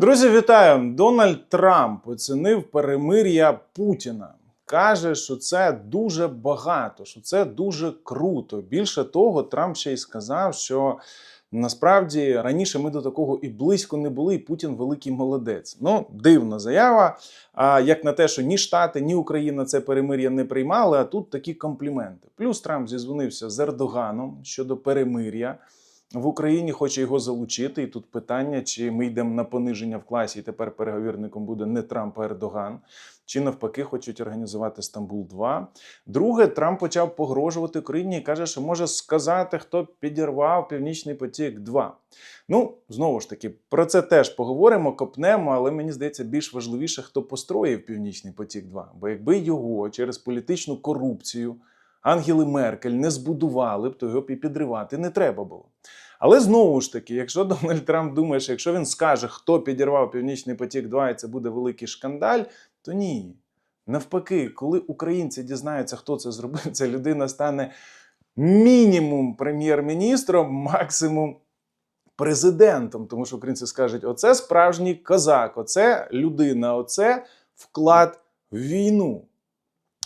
Друзі, вітаю! Дональд Трамп оцінив перемир'я Путіна. Каже, що це дуже багато, що це дуже круто. Більше того, Трамп ще й сказав, що насправді раніше ми до такого і близько не були, і Путін великий молодець. Ну, дивна заява. А як на те, що ні Штати, ні Україна це перемир'я не приймали, а тут такі компліменти. Плюс Трамп зізвонився з Ердоганом щодо перемир'я. В Україні хоче його залучити, і тут питання, чи ми йдемо на пониження в класі, і тепер переговірником буде не Трамп, а Ердоган, чи навпаки хочуть організувати Стамбул 2 Друге, Трамп почав погрожувати Україні і каже, що може сказати, хто підірвав Північний потік 2 Ну, знову ж таки, про це теж поговоримо, копнемо, але мені здається, більш важливіше, хто построїв Північний потік 2 Бо якби його через політичну корупцію. Ангели Меркель не збудували б, то його і підривати не треба було. Але знову ж таки, якщо Дональд Трамп думає, що якщо він скаже, хто підірвав Північний потік 2 і це буде великий шкандаль, то ні. Навпаки, коли українці дізнаються, хто це зробив, ця людина стане мінімум прем'єр-міністром, максимум президентом. Тому що українці скажуть: оце справжній козак, оце людина, оце вклад в війну.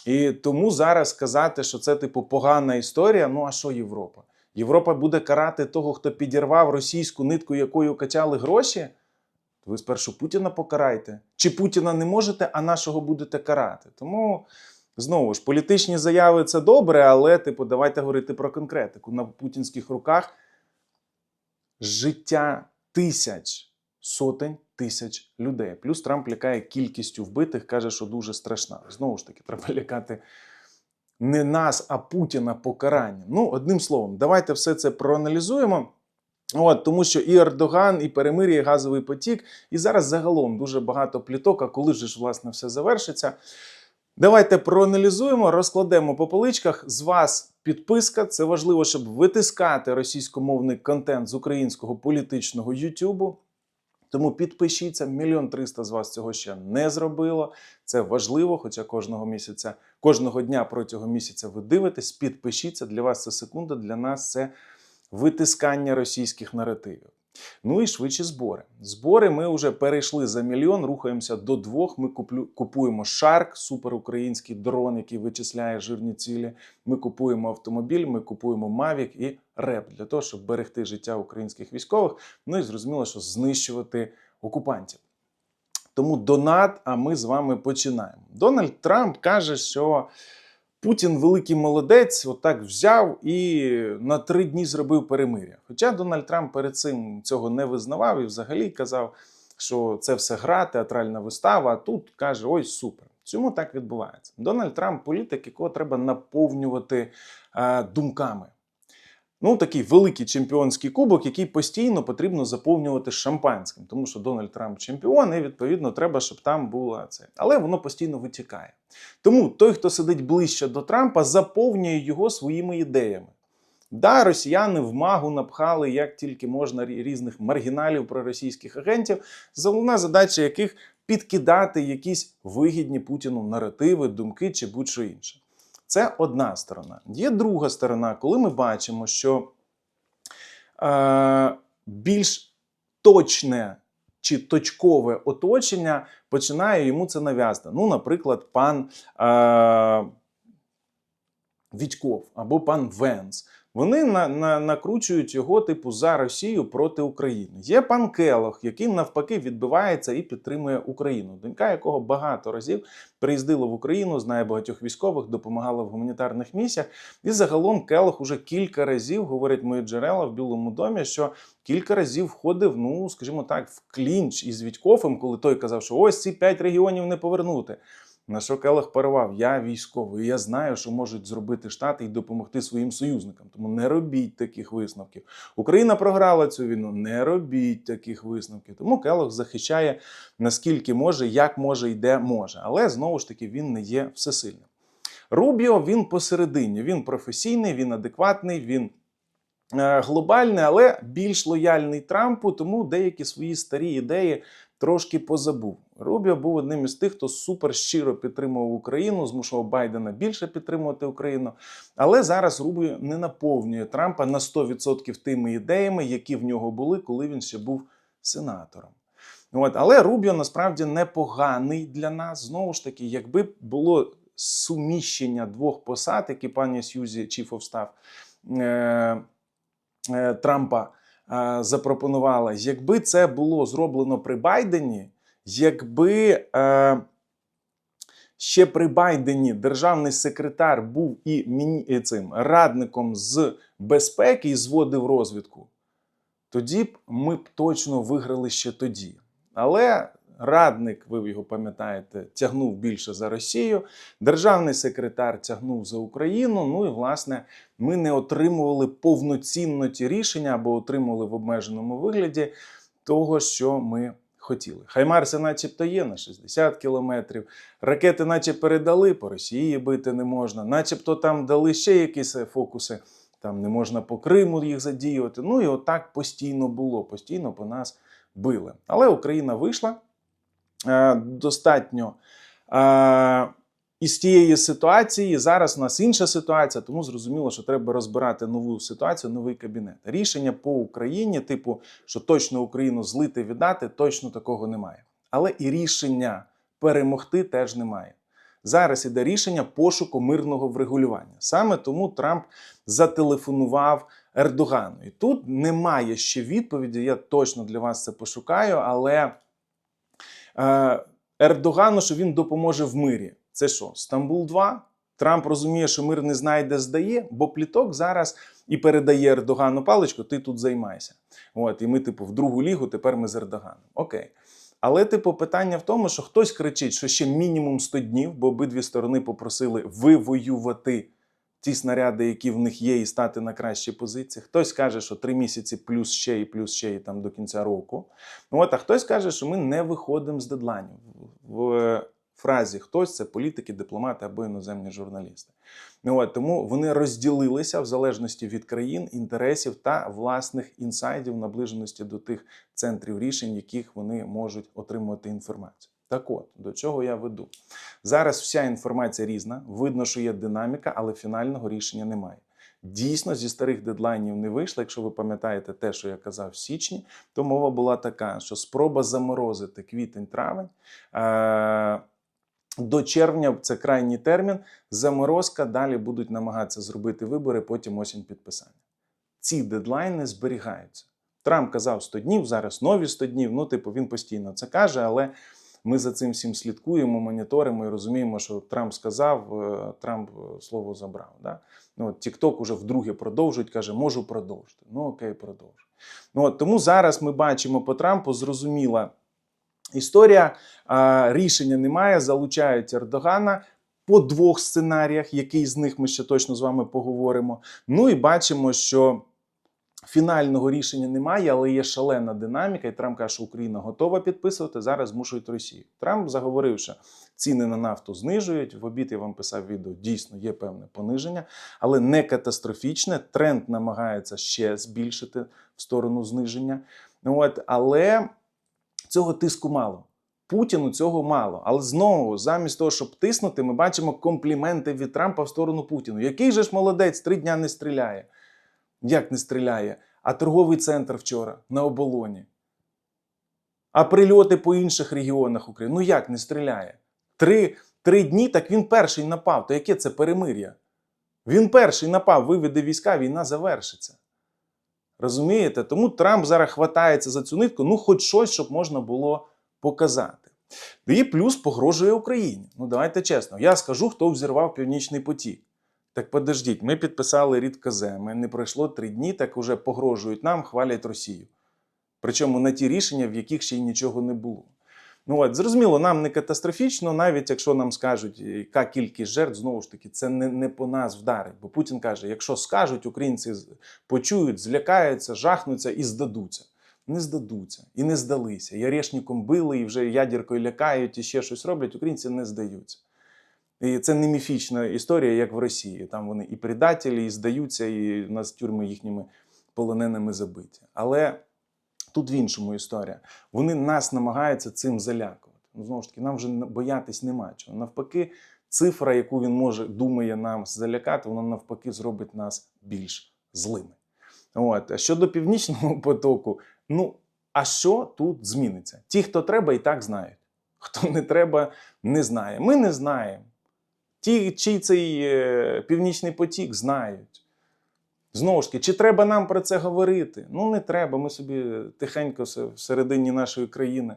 І тому зараз сказати, що це типу погана історія. Ну а що Європа? Європа буде карати того, хто підірвав російську нитку, якою качали гроші. Ви спершу Путіна покарайте. Чи Путіна не можете, а нашого будете карати? Тому знову ж політичні заяви це добре, але типу, давайте говорити про конкретику. На путінських руках життя тисяч, сотень тисяч людей. Плюс Трамп лякає кількістю вбитих, каже, що дуже страшна. Знову ж таки, треба лякати не нас, а Путіна покарання. Ну, одним словом, давайте все це проаналізуємо. От, тому що і Ердоган, і перемир'я, і газовий потік, і зараз загалом дуже багато пліток, а коли ж власне все завершиться. Давайте проаналізуємо, розкладемо по поличках. З вас підписка. Це важливо, щоб витискати російськомовний контент з українського політичного Ютубу. Тому підпишіться, мільйон триста з вас цього ще не зробило. Це важливо, хоча кожного місяця, кожного дня протягом місяця ви дивитесь, підпишіться. Для вас це секунда, для нас це витискання російських наративів. Ну і швидші збори. Збори ми вже перейшли за мільйон, рухаємося до двох. Ми куплю, купуємо Шарк, суперукраїнський дрон, який вичисляє жирні цілі. Ми купуємо автомобіль, ми купуємо Мавік і РЕП для того, щоб берегти життя українських військових. Ну і зрозуміло, що знищувати окупантів. Тому донат, а ми з вами починаємо. Дональд Трамп каже, що Путін великий молодець, отак взяв і на три дні зробив перемир'я. Хоча Дональд Трамп перед цим цього не визнавав і взагалі казав, що це все гра, театральна вистава. А тут каже: ой, супер. Чому так відбувається? Дональд Трамп політик, якого треба наповнювати е, думками. Ну, такий великий чемпіонський кубок, який постійно потрібно заповнювати шампанським, тому що Дональд Трамп чемпіон, і відповідно треба, щоб там було це. Але воно постійно витікає. Тому той, хто сидить ближче до Трампа, заповнює його своїми ідеями. Да, росіяни в магу напхали як тільки можна різних маргіналів проросійських агентів, головна задача яких підкидати якісь вигідні Путіну наративи, думки чи будь-що інше. Це одна сторона. Є друга сторона, коли ми бачимо, що е, більш точне чи точкове оточення починає йому це нав'язати. Ну, наприклад, пан е, Відьков або пан Венс. Вони на, на, накручують його типу за Росію проти України. Є пан Келох, який навпаки відбивається і підтримує Україну. Донька якого багато разів приїздила в Україну, знає багатьох військових, допомагала в гуманітарних місіях. І загалом Келох уже кілька разів, говорять мої джерела в Білому домі, що кілька разів входив, ну скажімо так, в клінч із Відьковим, коли той казав, що ось ці п'ять регіонів не повернути. На що Келех парував, я військовий, я знаю, що можуть зробити Штати і допомогти своїм союзникам. Тому не робіть таких висновків. Україна програла цю війну, не робіть таких висновків. Тому Келех захищає наскільки може, як може і де може. Але знову ж таки він не є всесильним. Рубіо він посередині. Він професійний, він адекватний, він. е, Глобальний, але більш лояльний Трампу, тому деякі свої старі ідеї трошки позабув. Рубіо був одним із тих, хто супер щиро підтримував Україну, змушував Байдена більше підтримувати Україну. Але зараз Рубіо не наповнює Трампа на 100% тими ідеями, які в нього були, коли він ще був сенатором. От, але Рубіо насправді непоганий для нас. Знову ж таки, якби було суміщення двох посад, які пані Сьюзі of Staff е, е, Трампа е, запропонувала, якби це було зроблено при Байдені, якби. Е, Ще при Байдені державний секретар був і міні... цим радником з безпеки і зводив розвідку, тоді б ми б точно виграли ще тоді. Але радник, ви його пам'ятаєте, тягнув більше за Росію, державний секретар тягнув за Україну. Ну і власне ми не отримували повноцінно ті рішення або отримували в обмеженому вигляді того, що ми хотіли. Хаймарси, начебто, є на 60 кілометрів. Ракети, наче передали, по Росії бити не можна, начебто там дали ще якісь е, фокуси. Там не можна по Криму їх задіювати. Ну і отак постійно було, постійно по нас били. Але Україна вийшла е, достатньо е, із тієї ситуації. Зараз у нас інша ситуація, тому зрозуміло, що треба розбирати нову ситуацію, новий кабінет. Рішення по Україні, типу, що точно Україну злити віддати, точно такого немає. Але і рішення перемогти теж немає. Зараз іде рішення пошуку мирного врегулювання. Саме тому Трамп зателефонував Ердогану. І тут немає ще відповіді. Я точно для вас це пошукаю, але е, Ердогану, що він допоможе в мирі. Це що? Стамбул 2? Трамп розуміє, що мир не знайде, здає, бо пліток зараз і передає Ердогану паличку, ти тут займайся. От, і ми, типу, в другу лігу, тепер ми з Ердоганом. Окей. Але, типу, питання в тому, що хтось кричить, що ще мінімум 100 днів, бо обидві сторони попросили вивоювати ті снаряди, які в них є, і стати на кращі позиції. Хтось каже, що 3 місяці плюс ще і плюс ще і там до кінця року. Ну, от, а хтось каже, що ми не виходимо з дедлайнів. В фразі хтось це політики, дипломати або іноземні журналісти. Ну, от, тому вони розділилися в залежності від країн, інтересів та власних інсайдів, наближеності до тих центрів рішень, яких вони можуть отримувати інформацію. Так от, до чого я веду. Зараз вся інформація різна, видно, що є динаміка, але фінального рішення немає. Дійсно, зі старих дедлайнів не вийшло. Якщо ви пам'ятаєте те, що я казав в січні, то мова була така, що спроба заморозити квітень-травень. Е- до червня це крайній термін. Заморозка далі будуть намагатися зробити вибори, потім осінь підписання. Ці дедлайни зберігаються. Трамп казав 100 днів, зараз нові 100 днів. Ну, типу, він постійно це каже, але ми за цим всім слідкуємо, моніторимо і розуміємо, що Трамп сказав, е, Трамп е, слово забрав. Да? Ну, TikTok уже вдруге продовжують, каже, можу продовжити. Ну окей, продовжу. Ну, от, тому зараз ми бачимо по Трампу зрозуміла історія. Рішення немає, залучають Ердогана. По двох сценаріях, який з них ми ще точно з вами поговоримо. Ну і бачимо, що фінального рішення немає, але є шалена динаміка, і Трамп каже, що Україна готова підписувати. Зараз змушують Росію. Трамп заговорив, що ціни на нафту знижують. В обід я вам писав відео, дійсно є певне пониження, але не катастрофічне. Тренд намагається ще збільшити в сторону зниження. От, але цього тиску мало. Путіну цього мало. Але знову, замість того, щоб тиснути, ми бачимо компліменти від Трампа в сторону Путіну. Який же ж молодець, три дня не стріляє. Як не стріляє? А торговий центр вчора на оболоні. А прильоти по інших регіонах України. Ну як не стріляє? Три, три дні, так він перший напав. То яке це перемир'я? Він перший напав, виведе війська, війна завершиться. Розумієте? Тому Трамп зараз хватається за цю нитку, ну, хоч щось, щоб можна було показати. І плюс погрожує Україні. Ну, давайте чесно. Я скажу, хто взірвав Північний потік. Так подождіть, ми підписали рід Каземи, не пройшло три дні, так уже погрожують нам, хвалять Росію. Причому на ті рішення, в яких ще й нічого не було. Ну от, зрозуміло, нам не катастрофічно, навіть якщо нам скажуть, яка кількість жертв, знову ж таки, це не, не по нас вдарить. Бо Путін каже: якщо скажуть, українці почують, злякаються, жахнуться і здадуться. Не здадуться і не здалися. І били, і вже ядеркою лякають, і ще щось роблять. Українці не здаються. І це не міфічна історія, як в Росії. Там вони і предателі, і здаються, і у нас тюрми їхніми полоненими забиті. Але тут в іншому історія. Вони нас намагаються цим залякувати. Ну, знову ж таки, нам вже боятись нема чого. Навпаки, цифра, яку він може думає нам залякати, вона навпаки зробить нас більш злими. От. А щодо північного потоку, ну А що тут зміниться? Ті, хто треба, і так знають. Хто не треба, не знає. Ми не знаємо. Ті, чий цей е, північний потік, знають. Знову ж таки, чи треба нам про це говорити? Ну, не треба. Ми собі тихенько всередині нашої країни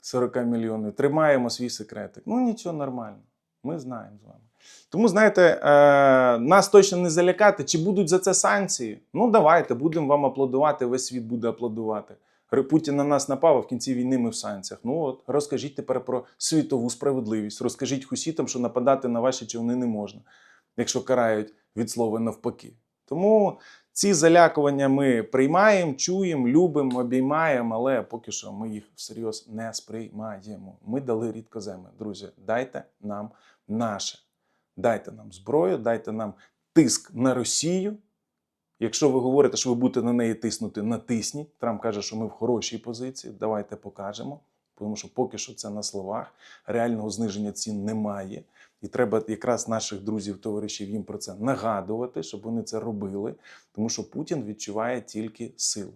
40 мільйонів тримаємо свій секретик. Ну, нічого нормально. Ми знаємо з вами. Тому, знаєте, е, нас точно не залякати, чи будуть за це санкції? Ну, давайте, будемо вам аплодувати, весь світ буде аплодувати. Путін на нас напав, а в кінці війни ми в санкціях. Ну от, розкажіть тепер про світову справедливість. Розкажіть хусітам, що нападати на ваші човни не можна, якщо карають від слова навпаки. Тому ці залякування ми приймаємо, чуємо, любимо, обіймаємо, але поки що ми їх всерйоз не сприймаємо. Ми дали рідкоземи. Друзі, дайте нам наше. Дайте нам зброю, дайте нам тиск на Росію. Якщо ви говорите, що ви будете на неї тиснути, натисніть. Трамп каже, що ми в хорошій позиції. Давайте покажемо. Тому що поки що це на словах. Реального зниження цін немає. І треба якраз наших друзів, товаришів їм про це нагадувати, щоб вони це робили. Тому що Путін відчуває тільки силу.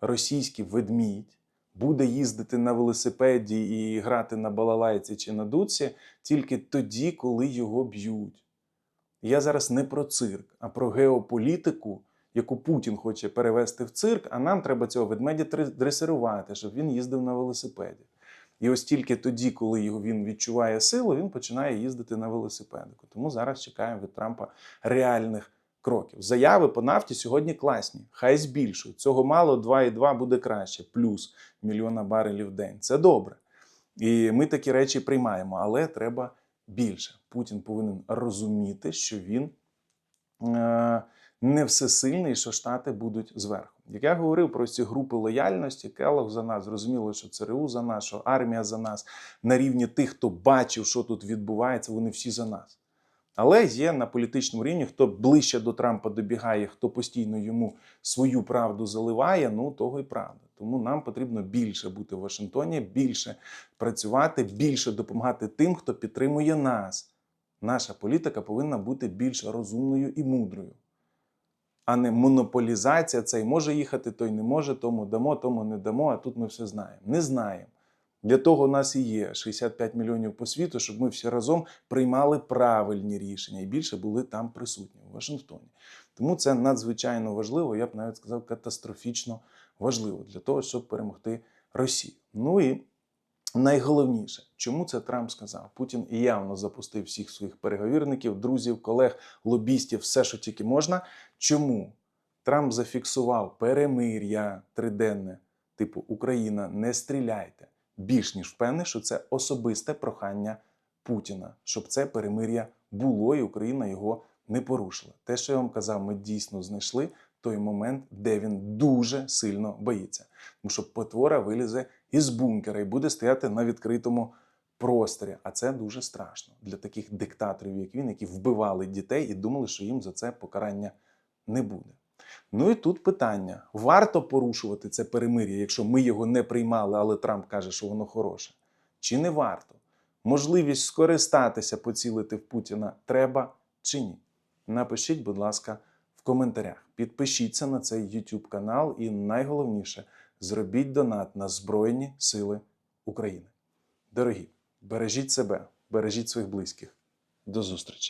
Російський ведмідь буде їздити на велосипеді і грати на балалайці чи на дуці тільки тоді, коли його б'ють. Я зараз не про цирк, а про геополітику, яку Путін хоче перевести в цирк, а нам треба цього ведмедя дресирувати, щоб він їздив на велосипеді. І ось тільки тоді, коли його він відчуває силу, він починає їздити на велосипедику. Тому зараз чекаємо від Трампа реальних кроків. Заяви по нафті сьогодні класні. Хай збільшують. Цього мало 2,2 буде краще, плюс мільйона барелів в день. Це добре. І ми такі речі приймаємо, але треба більше. Путін повинен розуміти, що він е, не всесильний, що Штати будуть зверху. Як я говорив про ці групи лояльності, Келлог за нас, зрозуміло, що ЦРУ за нас, що армія за нас, на рівні тих, хто бачив, що тут відбувається, вони всі за нас. Але є на політичному рівні, хто ближче до Трампа добігає, хто постійно йому свою правду заливає, ну того й правда. Тому нам потрібно більше бути в Вашингтоні, більше працювати, більше допомагати тим, хто підтримує нас. Наша політика повинна бути більш розумною і мудрою, а не монополізація. Цей може їхати, той не може, тому дамо, тому не дамо. А тут ми все знаємо. Не знаємо. Для того у нас і є 65 мільйонів по світу, щоб ми всі разом приймали правильні рішення і більше були там присутні у Вашингтоні. Тому це надзвичайно важливо, я б навіть сказав, катастрофічно важливо для того, щоб перемогти Росію. Ну і найголовніше, чому це Трамп сказав? Путін явно запустив всіх своїх переговірників, друзів, колег, лобістів, все, що тільки можна. Чому Трамп зафіксував перемир'я триденне, типу Україна, не стріляйте. Більш ніж впевнений, що це особисте прохання Путіна, щоб це перемир'я було, і Україна його не порушила. Те, що я вам казав, ми дійсно знайшли той момент, де він дуже сильно боїться. Тому що потвора вилізе із бункера і буде стояти на відкритому просторі. А це дуже страшно для таких диктаторів, як він, які вбивали дітей і думали, що їм за це покарання не буде. Ну і тут питання: варто порушувати це перемир'я, якщо ми його не приймали, але Трамп каже, що воно хороше. Чи не варто? Можливість скористатися, поцілити в Путіна треба чи ні? Напишіть, будь ласка, в коментарях. Підпишіться на цей YouTube канал і найголовніше зробіть донат на Збройні Сили України. Дорогі, бережіть себе, бережіть своїх близьких. До зустрічі!